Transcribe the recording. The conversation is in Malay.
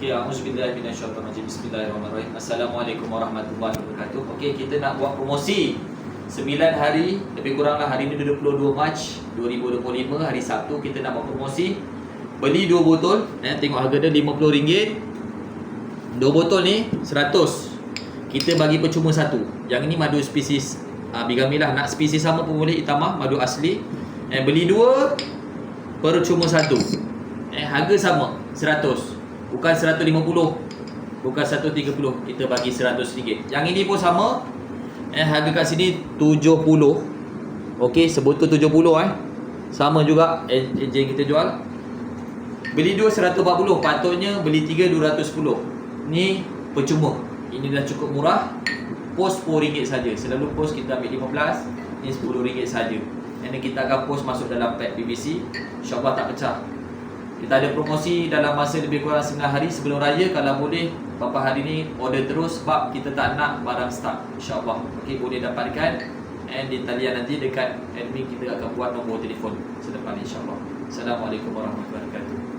Okey, auzubillahi minasyaitonirrajim. Bismillahirrahmanirrahim. Assalamualaikum warahmatullahi wabarakatuh. Okey, kita nak buat promosi 9 hari, lebih kuranglah hari ni 22 Mac 2025, hari Sabtu kita nak buat promosi. Beli 2 botol, eh tengok harga dia RM50. 2 botol ni 100. Kita bagi percuma satu. Yang ni madu spesies uh, bigamilah. Nak spesies sama pun boleh itamah, madu asli. Eh beli 2 percuma satu. Eh harga sama 100. Bukan 150 Bukan 130 Kita bagi 100 ringgit. Yang ini pun sama. Eh harga kat sini 70 Okey sebotol 70 eh. Sama juga Ejen kita jual. Beli 2 140 Patutnya beli 3 210 Ni percuma. Ini dah cukup murah. Post RM10 saja. Selalu post kita ambil 15 Ni RM10 saja. Then kita akan post masuk dalam pack PVC InsyaAllah tak pecah kita ada promosi dalam masa lebih kurang 9 hari sebelum raya. Kalau boleh Bapa hari ni order terus Sebab kita tak nak barang stuck InsyaAllah. Okey boleh dapatkan. And di talian nanti dekat admin kita akan buat nombor telefon Sedepan insyaAllah. Assalamualaikum warahmatullahi wabarakatuh